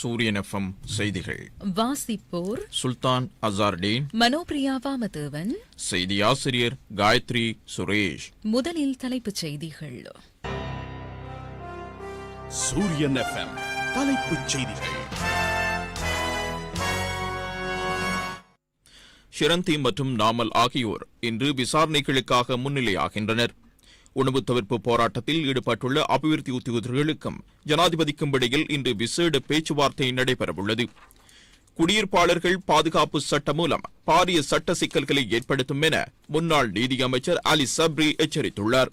சூரியன் எஃப்எம் செய்திகள். வாசிப்போர் சுல்தான் அசார்டீன் மனோபிரியா வாமதேவன் செய்தி ஆசிரியர் காயத்ரி சுரேஷ். முதலில் தலைப்புச் செய்திகள். சூரியன் எஃப்எம் தலைப்புச் செய்திகள். ஷிரந்தி மற்றும் நாமல் ஆகியோர் இன்று விசாரணைகளுக்காக முன்னிலையாகின்றனர். உணவு தவிர்ப்பு போராட்டத்தில் ஈடுபட்டுள்ள அபிவிருத்தி உத்தியோகர்களுக்கும் ஜனாதிபதிக்கும் இடையில் இன்று விசேட பேச்சுவார்த்தை நடைபெறவுள்ளது. குடியிருப்பாளர்கள் பாதுகாப்பு சட்டம் மூலம் பாரிய சட்ட சிக்கல்களை ஏற்படுத்தும் என முன்னாள் நீதியமைச்சர் அலி சப்ரி எச்சரித்துள்ளார்.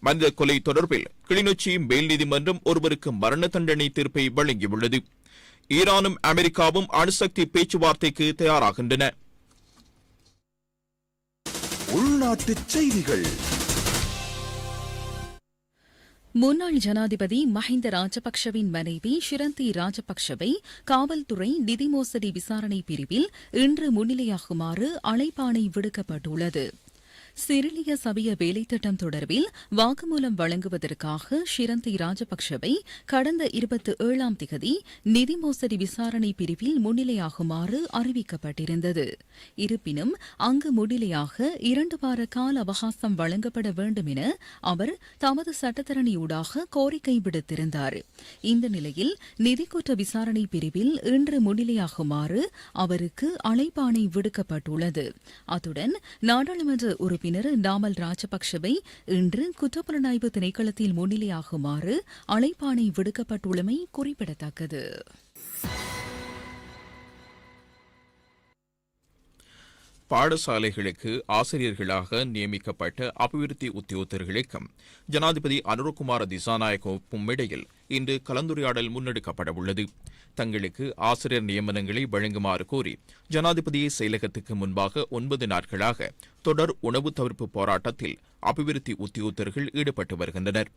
மனித கொலை தொடர்பில் கிளிநொச்சி மேல் நீதிமன்றம் ஒருவருக்கு மரண தண்டனை தீர்ப்பை வழங்கியுள்ளது. ஈரானும் அமெரிக்காவும் அணுசக்தி பேச்சுவார்த்தைக்கு தயாராகின்றன. உள்நாட்டு செய்திகள். முன்னாள் ஜனாதிபதி மஹிந்த ராஜபக்ஷவின் மனைவி ஷிரந்தி ராஜபக்ஷவை காவல்துறை நிதி மோசடி விசாரணை பிரிவில் இன்று முன்னிலையாகுமாறு அழைப்பாணை விடுக்கப்பட்டுள்ளது. சிறிலிய சபைய வேலைத்திட்டம் தொடர்பில் வாக்குமூலம் வழங்குவதற்காக ஷிரந்தி ராஜபக்ஷவை கடந்த இருபத்தி ஏழாம் திகதி நிதி மோசடி விசாரணை பிரிவில் முன்னிலையாகுமாறு அறிவிக்கப்பட்டிருந்தது. இருப்பினும் அங்கு முன்னிலையாக இரண்டு வார கால அவகாசம் வழங்கப்பட வேண்டும் என அவர் தமது சட்டத்தரணியூடாக கோரிக்கை விடுத்திருந்தார். இந்த நிலையில் நிதிக்குற்ற விசாரணை பிரிவில் இன்று முன்னிலையாகுமாறு அவருக்கு அழைப்பாணை விடுக்கப்பட்டுள்ளது. அத்துடன் நாடாளுமன்ற உறுப்பினர் நாமல் ராஜபக்ஷவை இன்று குற்றப்புலனாய்வு திணைக்களத்தில் முன்னிலையாகுமாறு அழைப்பாணை விடுக்கப்பட்டுள்ளமை குறிப்பிடத்தக்கது. பாடசாலைகளுக்கு ஆசிரியர்களாக நியமிக்கப்பட்ட அபிவிருத்தி உத்தியோகத்தர்களுக்கும் ஜனாதிபதி அனுரகுமார திசாநாயகவுக்கும் இடையில் இன்று கலந்துரையாடல் முன்னெடுக்கப்பட உள்ளது தங்களுக்கு ஆசிரியர் நியமனங்களை வழங்குமாறு கோரி ஜனாதிபதி செயலகத்துக்கு முன்பாக ஒன்பது நாட்களாக தொடர் உணவு தவிர்ப்பு போராட்டத்தில் அபிவிருத்தி உத்தியோகத்தர்கள் ஈடுபட்டு வருகின்றனர்.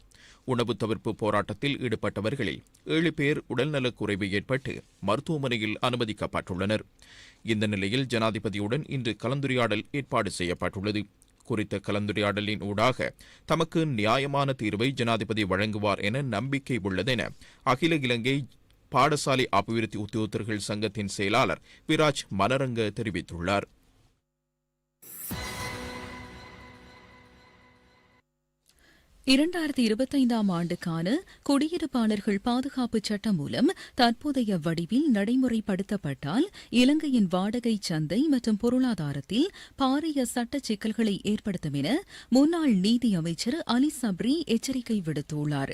உணவு தவிர்ப்பு போராட்டத்தில் ஈடுபட்டவர்களில் ஏழு பேர் உடல்நலக்குறைவு ஏற்பட்டு மருத்துவமனையில் அனுமதிக்கப்பட்டுள்ளனர். இந்த நிலையில் ஜனாதிபதியுடன் இன்று கலந்துரையாடல் ஏற்பாடு செய்யப்பட்டுள்ளது. குறித்த கலந்துரையாடலின் ஊடாக தமக்கு நியாயமான தீர்வை ஜனாதிபதி வழங்குவார் என நம்பிக்கை உள்ளதென அகில இலங்கை பாடசாலை அபிவிருத்தி உத்தியோகத்தர்கள் சங்கத்தின் செயலாளர் விராஜ் மனரங்க தெரிவித்துள்ளார். இரண்டாயிரத்தி இருபத்தைந்தாம் ஆண்டுக்கான குடியிருப்பாளர்கள் பாதுகாப்பு சட்டம் மூலம் தற்போதைய வடிவில் நடைமுறைப்படுத்தப்பட்டால் இலங்கையின் வாடகை சந்தை மற்றும் பொருளாதாரத்தில் பாரிய சட்ட சிக்கல்களை ஏற்படுத்தும் என முன்னாள் நீதி அமைச்சர் அலி சப்ரி எச்சரிக்கை விடுத்துள்ளார்.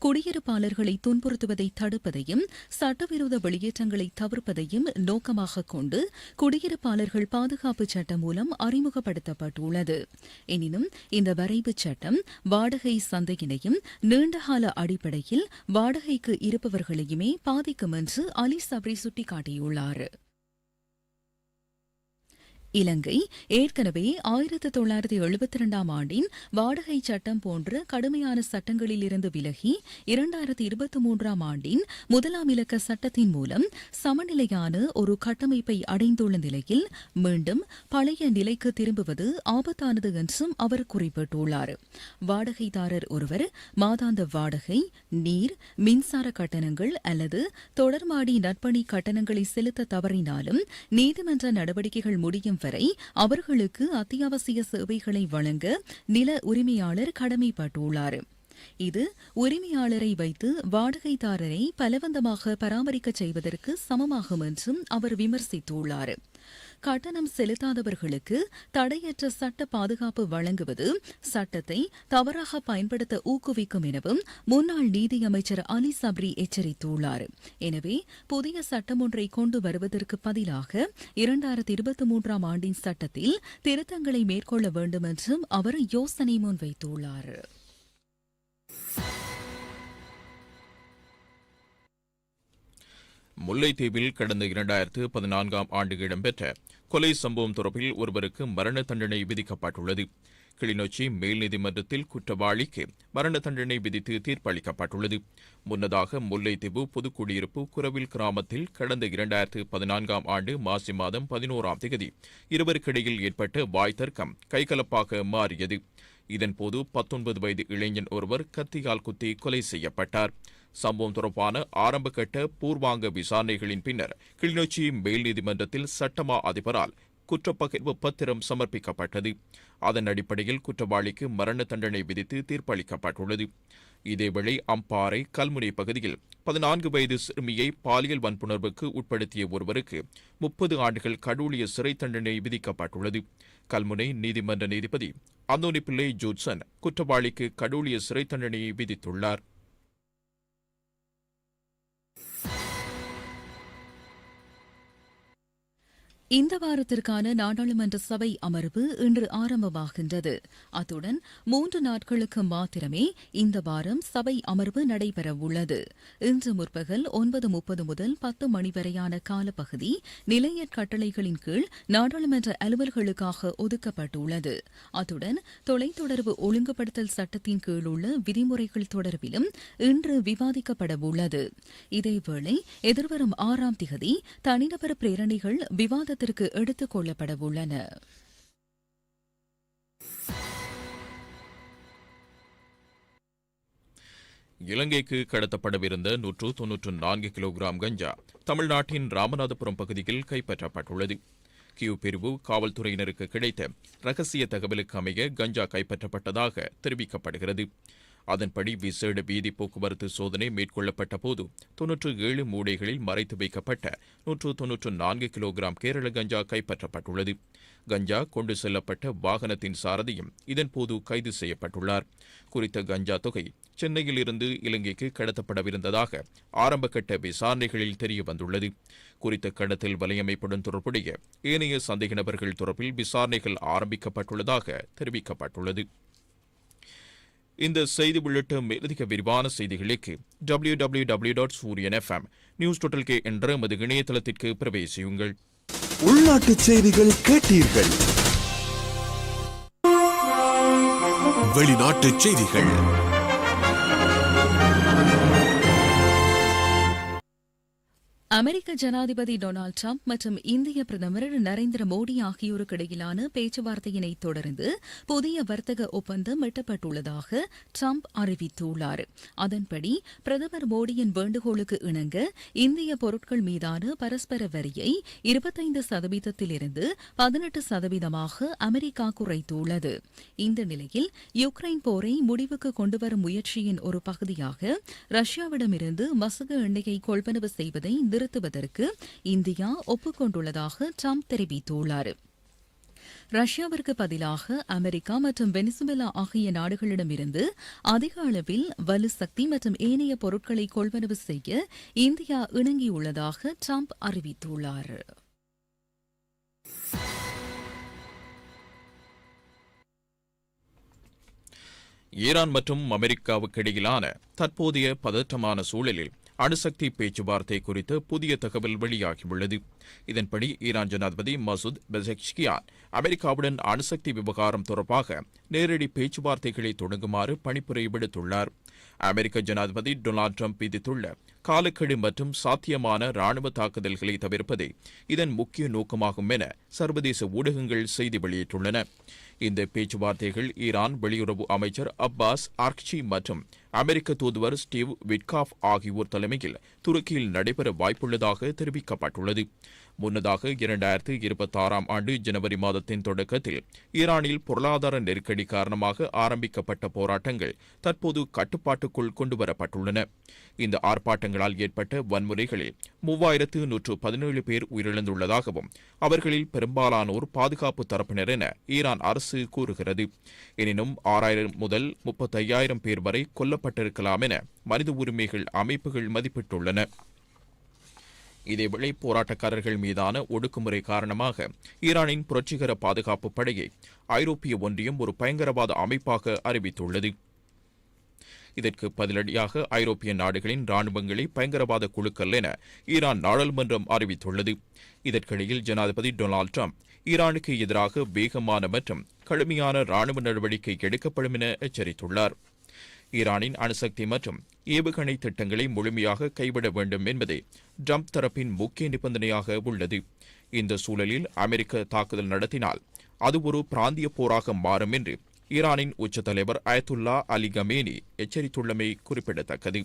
குடியிருப்பாளர்களை துன்புறுத்துவதை தடுப்பதையும் சட்டவிரோத வெளியேற்றங்களை தவிர்ப்பதையும் நோக்கமாக கொண்டு குடியிருப்பாளர்கள் பாதுகாப்பு சட்டம் மூலம் அறிமுகப்படுத்தப்பட்டுள்ளது. எனினும் இந்த வரைவு சட்டம் வாடகை சந்தையினையும் நீண்டகால அடிப்படையில் வாடகைக்கு இருப்பவர்களையுமே பாதிக்கும் என்று அலி சப்ரி சுட்டிக்காட்டியுள்ளார். இலங்கை ஏற்கனவே ஆயிரத்து தொள்ளாயிரத்தி எழுபத்தி இரண்டாம் ஆண்டின் வாடகை சட்டம் போன்ற கடுமையான சட்டங்களிலிருந்து விலகி இரண்டாயிரத்தி இருபத்தி மூன்றாம் ஆண்டின் முதலாம் இலக்க சட்டத்தின் மூலம் சமநிலையான ஒரு கட்டமைப்பை அடைந்துள்ள நிலையில் மீண்டும் பழைய நிலைக்கு திரும்புவது ஆபத்தானது என்றும் அவர் குறிப்பிட்டுள்ளார். வாடகைதாரர் ஒருவர் மாதாந்த வாடகை நீர் மின்சார கட்டணங்கள் அல்லது தொடர்மாடி நற்பணி கட்டணங்களை செலுத்த தவறினாலும் நீதிமன்ற நடவடிக்கைகள் முடியும் வரை அவர்களுக்கு அத்தியாவசிய சேவைகளை வழங்க நில உரிமையாளர் கடமைப்பட்டுள்ளார். இது உரிமையாளரை வைத்து வாடகைதாரரை பலவந்தமாக பராமரிக்கச் செய்வதற்கு சமமாகும் என்றும் அவர் விமர்சித்துள்ளார். கட்டணம் செலுத்தாதவர்களுக்கு தடையற்ற சட்ட பாதுகாப்பு வழங்குவது சட்டத்தை தவறாக பயன்படுத்த ஊக்குவிக்கும் எனவும் முன்னாள் நீதியமைச்சர் அலி சப்ரி எச்சரித்துள்ளார். எனவே புதிய சட்டம் ஒன்றை கொண்டு வருவதற்கு பதிலாக இரண்டாயிரத்தி இருபத்தி மூன்றாம் ஆண்டின் சட்டத்தில் திருத்தங்களை மேற்கொள்ள வேண்டும் என்றும் அவர் யோசனை முன்வைத்துள்ளார். முல்லைத்தீவில் கடந்த இரண்டாயிரத்து பதினான்காம் ஆண்டு இடம்பெற்ற கொலை சம்பவம் தொடர்பில் ஒருவருக்கு மரண தண்டனை விதிக்கப்பட்டுள்ளது. கிளிநொச்சி மேல் நீதிமன்றத்தில் குற்றவாளிக்கு மரண தண்டனை விதித்து தீர்ப்பளிக்கப்பட்டுள்ளது. முன்னதாக முல்லைத்தீவு பொதுக்குடியிருப்பு குரவில் கிராமத்தில் கடந்த இரண்டாயிரத்து பதினான்காம் ஆண்டு மாசி மாதம் பதினோராம் தேதி இருவருக்கிடையில் ஏற்பட்ட வாய் தர்க்கம் கைகலப்பாக மாறியது. இதன்போது பத்தொன்பது வயது இளைஞன் ஒருவர் கத்தியால் குத்தி கொலை செய்யப்பட்டார். சம்பவம் தொடர்பான ஆரம்பகட்ட பூர்வாங்க விசாரணைகளின் பின்னர் கிளிநொச்சி மேல் நீதிமன்றத்தில் சட்டமா அதிபரால் குற்றப்பகிர்வு பத்திரம் சமர்ப்பிக்கப்பட்டது. அதன் அடிப்படையில் குற்றவாளிக்கு மரண தண்டனை விதித்து தீர்ப்பளிக்கப்பட்டுள்ளது. இதேவேளை அம்பாறை கல்முனை பகுதியில் பதினான்கு வயது சிறுமியை பாலியல் வன்புணர்வுக்கு உட்படுத்திய ஒருவருக்கு முப்பது ஆண்டுகள் கடூழிய சிறை தண்டனை விதிக்கப்பட்டுள்ளது. கல்முனை நீதிமன்ற நீதிபதி அந்தோனி பிள்ளை ஜூட்சன் குற்றவாளிக்கு கடூழிய சிறை தண்டனையை விதித்துள்ளார். இந்த வாரத்திற்கான நாடாளுமன்ற சபை அமர்வு இன்று ஆரம்பமாகின்றது. அத்துடன் மூன்று நாட்களுக்கு மாத்திரமே இந்த வாரம் சபை அமர்வு நடைபெறவுள்ளது. இன்று முற்பகல் ஒன்பது முப்பது முதல் பத்து மணி வரையான காலப்பகுதி நிலைய கட்டளைகளின் கீழ் நாடாளுமன்ற அலுவல்களுக்காக ஒதுக்கப்பட்டுள்ளது. அத்துடன் தொலைத்தொடர்பு ஒழுங்குபடுத்தல் சட்டத்தின் கீழ் உள்ள விதிமுறைகள் தொடர்பிலும் இன்று விவாதிக்கப்பட உள்ளது இதேவேளை எதிர்வரும் ஆறாம் திகதி தனிநபர் பிரேரணைகள் கவனத்திற்கு எடுத்துக் கொள்ளப்படவுள்ளன இலங்கைக்கு கடத்தப்படவிருந்த நூற்று தொன்னூற்று நான்கு கிலோகிராம் கஞ்சா தமிழ்நாட்டின் ராமநாதபுரம் பகுதியில் கைப்பற்றப்பட்டுள்ளது. கியூ பிரிவு காவல்துறையினருக்கு கிடைத்த ரகசிய தகவலுக்கு அமைய கஞ்சா கைப்பற்றப்பட்டதாக தெரிவிக்கப்படுகிறது. அதன்படி விசேட வீதி போக்குவரத்து சோதனை மேற்கொள்ளப்பட்ட போது தொன்னூற்று ஏழு மூடைகளில் மறைத்து வைக்கப்பட்ட நூற்று தொன்னூற்று நான்கு கிலோகிராம் கேரள கஞ்சா கைப்பற்றப்பட்டுள்ளது. கஞ்சா கொண்டு செல்லப்பட்ட வாகனத்தின் சாரதியும் இதன்போது கைது செய்யப்பட்டுள்ளார். குறித்த கஞ்சா தொகை சென்னையில் இருந்து இலங்கைக்கு கடத்தப்படவிருந்ததாக ஆரம்பகட்ட விசாரணைகளில் தெரியவந்துள்ளது. குறித்த கடத்தல் வலையமைப்புடன் தொடர்புடைய ஏனைய சந்தேக நபர்கள் தொடர்பில் விசாரணைகள் ஆரம்பிக்கப்பட்டுள்ளதாக தெரிவிக்கப்பட்டுள்ளது. இந்த செய்தி உள்ளிட்ட மேலதிக விரிவான செய்திகளுக்கு W W W dot Sooriyan FM news total K என்ற எமது இணையதளத்திற்கு பிரவேசியுங்கள். உள்நாட்டு செய்திகள் கேட்டீர்கள். வெளிநாட்டு செய்திகள். அமெரிக்க ஜனாதிபதி டொனால்டு டிரம்ப் மற்றும் இந்திய பிரதமர் நரேந்திர மோடி ஆகியோருக்கு இடையிலான பேச்சுவார்த்தையினை தொடர்ந்து புதிய வர்த்தக ஒப்பந்தம் எட்டப்பட்டுள்ளதாக டிரம்ப் அறிவித்துள்ளார். அதன்படி பிரதமர் மோடியின் வேண்டுகோளுக்கு இணங்க இந்திய பொருட்கள் மீதான பரஸ்பர வரியை இருபத்தைந்து சதவீதத்திலிருந்து பதினெட்டு சதவீதமாக அமெரிக்கா குறைத்துள்ளது. இந்த நிலையில் யுக்ரைன் போரை முடிவுக்கு கொண்டுவரும் முயற்சியின் ஒரு பகுதியாக ரஷ்யாவிடமிருந்து மசகு எண்ணெயை கொள்வனவு செய்வதை திருத்துவதற்கு இந்தியா ஒப்புக்கொண்டுள்ளதாக ட்ரம்ப் தெரிவித்துள்ளார். ரஷ்யாவிற்கு பதிலாக அமெரிக்கா மற்றும் வெனிசுவேலா ஆகிய நாடுகளிடமிருந்து அதிக அளவில் வலு சக்தி மற்றும் ஏனைய பொருட்களை கொள்வனவு செய்ய இந்தியா இணங்கியுள்ளதாக ட்ரம்ப் அறிவித்துள்ளார். ஈரான் மற்றும் அமெரிக்காவுக்கு இடையிலான தற்போதைய பதற்றமான சூழலில் அணுசக்தி பேச்சுவார்த்தை குறித்து புதிய தகவல் வெளியாகியுள்ளது. இதன்படி ஈரான் ஜனாதிபதி மசூத் பெசக்ஷியான் அமெரிக்காவுடன் அணுசக்தி விவகாரம் தொடர்பாக நேரடி பேச்சுவார்த்தைகளை தொடங்குமாறு பணிப்புரை விடுத்துள்ளார். அமெரிக்க ஜனாதிபதி டொனால்டு ட்ரம்ப் விதித்துள்ள காலக்கெடு மற்றும் சாத்தியமான ராணுவ தாக்குதல்களை தவிர்ப்பதே இதன் முக்கிய நோக்கமாகும் என சர்வதேச ஊடகங்கள் செய்தி வெளியிட்டுள்ளன. இந்த பேச்சுவார்த்தைகள் ஈரான் வெளியுறவு அமைச்சர் அப்பாஸ் ஆர்க்சி மற்றும் அமெரிக்க தூதுவர் ஸ்டீவ் விட்காஃப் ஆகியோர் தலைமையில் துருக்கியில் நடைபெற வாய்ப்புள்ளதாக தெரிவிக்கப்பட்டுள்ளது. முன்னதாக இரண்டாயிரத்து இருபத்தாறாம் ஆண்டு ஜனவரி மாதத்தின் தொடக்கத்தில் ஈரானில் பொருளாதார நெருக்கடி காரணமாக ஆரம்பிக்கப்பட்ட போராட்டங்கள் தற்போது கட்டுப்பாட்டுக்குள் கொண்டுவரப்பட்டுள்ளன. இந்த ஆர்ப்பாட்டங்களால் ஏற்பட்ட வன்முறைகளில் மூவாயிரத்து நூற்று பதினேழு பேர் உயிரிழந்துள்ளதாகவும் அவர்களில் பெரும்பாலானோர் பாதுகாப்பு தரப்பினர் என ஈரான் அரசு கூறுகிறது. எனினும் ஆறாயிரம் முதல் முப்பத்தையாயிரம் பேர் வரை கொல்லப்பட்டிருக்கலாம் என மனித உரிமைகள் அமைப்புகள் மதிப்பிட்டுள்ளன. இதேவேளை போராட்டக்காரர்கள் மீதான ஒடுக்குமுறை காரணமாக ஈரானின் புரட்சிகர பாதுகாப்பு படையை ஐரோப்பிய ஒன்றியம் ஒரு பயங்கரவாத அமைப்பாக அறிவித்துள்ளது. இதற்கு பதிலடியாக ஐரோப்பிய நாடுகளின் ராணுவங்களை பயங்கரவாத குழுக்கள் என ஈரான் நாடாளுமன்றம் அறிவித்துள்ளது. இதற்கிடையில் ஜனாதிபதி டொனால்டு ட்ரம்ப் ஈரானுக்கு எதிராக வேகமான மற்றும் கடுமையான ராணுவ நடவடிக்கை எடுக்கப்படும் என எச்சரித்துள்ளார். ஈரானின் அணுசக்தி மற்றும் ஏவுகணை திட்டங்களை முழுமையாக கைவிட வேண்டும் என்பதே ட்ரம்ப் தரப்பின் முக்கிய நிபந்தனையாக உள்ளது. இந்த சூழலில் அமெரிக்க தாக்குதல் நடத்தினால் அது ஒரு பிராந்திய போராக மாறும் என்று ஈரானின் உச்ச தலைவர் அயத்துல்லா அலி கமேனி எச்சரித்துள்ளமை குறிப்பிடத்தக்கது.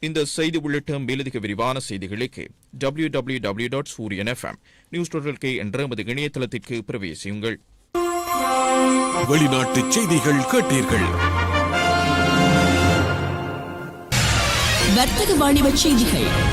இந்த செய்தி உள்ளிட்ட மேலதிக விரிவான செய்திகளுக்கு W W W dot Sooriyan FM news K என்ற எமது இணையதளத்திற்கு பிரவேசியுங்கள். வெளிநாட்டு செய்திகள் கேட்டீர்கள். வர்த்தக வாணிப செய்திகள்.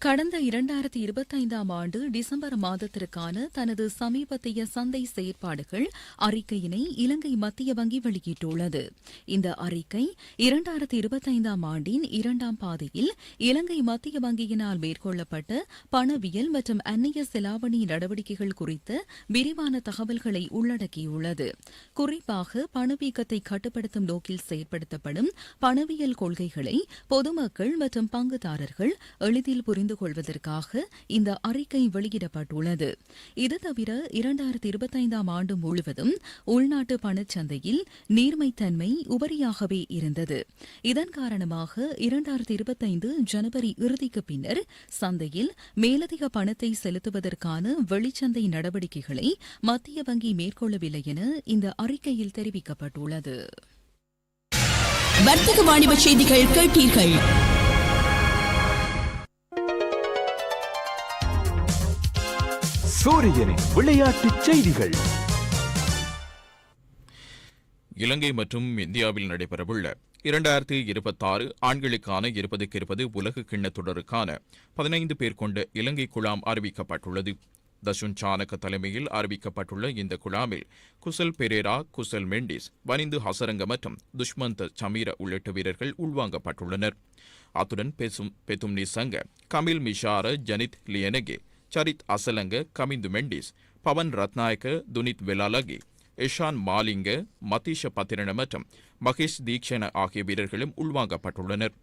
கடந்த இரண்டாயிரத்தி இருபத்தைந்தாம் ஆண்டு டிசம்பர் மாதத்திற்கான தனது சமீபத்திய சந்தை செயற்பாடுகள் அறிக்கையினை இலங்கை மத்திய வங்கி வெளியிட்டுள்ளது. இந்த அறிக்கை இரண்டாயிரத்தி இருபத்தைந்தாம் ஆண்டின் இரண்டாம் பாதையில் இலங்கை மத்திய வங்கியினால் மேற்கொள்ளப்பட்ட பணவியல் மற்றும் அந்நிய செலாவணி நடவடிக்கைகள் குறித்த விரிவான தகவல்களை உள்ளடக்கியுள்ளது. குறிப்பாக பணவீக்கத்தை கட்டுப்படுத்தும் நோக்கில் செயற்படுத்தப்படும் பணவியல் கொள்கைகளை பொதுமக்கள் மற்றும் பங்குதாரர்கள் எளிதில் புரிந்து கொள்வதற்காக இந்த அறிக்கை வெளியிடப்பட்டுள்ளது. இது தவிர இரண்டாயிரத்தி இருபத்தைந்தாம் ஆண்டு முழுவதும் உள்நாட்டு பணச்சந்தையில் நீர்மைத்தன்மை உபரியாகவே இருந்தது. இதன் காரணமாக இரண்டாயிரத்தி இருபத்தைந்து ஜனவரி இறுதிக்கு பின்னர் சந்தையில் மேலதிக பணத்தை செலுத்துவதற்கான வெளிச்சந்தை நடவடிக்கைகளை மத்திய வங்கி மேற்கொள்ளவில்லை என இந்த அறிக்கையில் தெரிவிக்கப்பட்டுள்ளது. வர்த்தக வாணிப செய்திகள் கேட்டீர்கள். சூரியனின் விளையாட்டுச் செய்திகள். இலங்கை மற்றும் இந்தியாவில் நடைபெறவுள்ள இரண்டாயிரத்தி இருபத்தாறு ஆண்களுக்கான இருபதுக்கு இருபது உலக கிண்ண தொடருக்கான பதினைந்து பேர் கொண்ட இலங்கை குழாம் அறிவிக்கப்பட்டுள்ளது. தசுன் சானக தலைமையில் அறிவிக்கப்பட்டுள்ள இந்த குழாமில் குசல் பெரேரா குசல் மெண்டிஸ் வனிந்து ஹசரங்க மற்றும் துஷ்மந்த் சமீர உள்ளிட்ட வீரர்கள் உள்வாங்கப்பட்டுள்ளனர். அத்துடன் பெசும் பெத்தும்னி சங்க கமில் மிஷார ஜனித் லியனகே சரித் அசலங்க கமிந்து மெண்டிஸ் பவன் ரத்நாயக்க துனித் வெலாலகி இஷான் மாலிங்க மதீஷ பத்திரன மற்றும் மகேஷ் தீக்ஷண ஆகிய வீரர்களும் உள்வாங்கப்பட்டுள்ளனர்.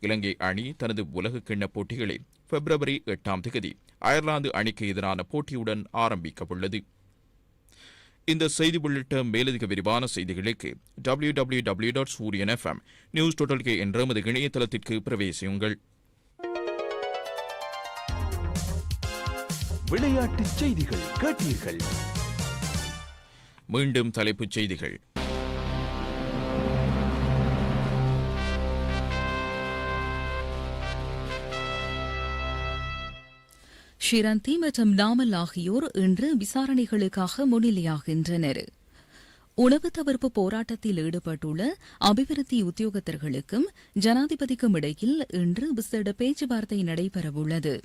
இலங்கை அணி தனது உலக கிண்ண போட்டிகளை பிப்ரவரி எட்டாம் தேதி அயர்லாந்து அணிக்கு எதிரான போட்டியுடன் ஆரம்பிக்கவுள்ளது. இந்த செய்தி உள்ளிட்ட மேலதிக விரிவான செய்திகளுக்கு W W W dot Sooriyan FM news total K என்ற எமது இணையதளத்திற்கு பிரவேசியுங்கள். விளையாட்டுச் செய்திகள் கேட்டீர்கள். மீண்டும் தலைப்புச் செய்திகள். ஷிரந்தி மற்றும் நாமல் ஆகியோர் இன்று விசாரணைகளுக்காக முன்னிலையாகின்றனர். உணவு தவிர்ப்பு போராட்டத்தில் ஈடுபட்டுள்ள அபிவிருத்தி உத்தியோகத்தர்களுக்கும் ஜனாதிபதிக்கும் இடையில் இன்று விசேட பேச்சுவார்த்தை நடைபெறவுள்ளது.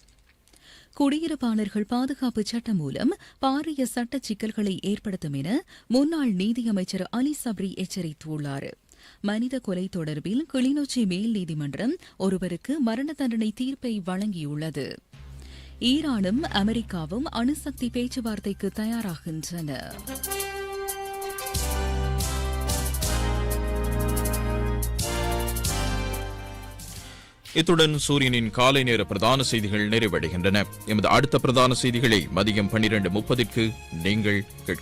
குடியிருப்பாளர்கள் பாதுகாப்பு சட்டம் மூலம் பாரிய சட்ட சிக்கல்களை ஏற்படுத்தும் என முன்னாள் நீதியமைச்சர் அலி சப்ரி எச்சரித்துள்ளார். மனித கொலை தொடர்பில் கிளிநொச்சி மேல் நீதிமன்றம் ஒருவருக்கு மரண தண்டனை தீர்ப்பை வழங்கியுள்ளது. ஈரானும் அமெரிக்காவும் அணுசக்தி பேச்சுவார்த்தைக்கு தயாராகின்றன. இத்துடன் சூரியனின் காலை நேர பிரதான செய்திகள் நிறைவடைகின்றன. எமது அடுத்த பிரதான செய்திகளை மதியம் பன்னிரண்டு முப்பதிற்கு நீங்கள் கேட்க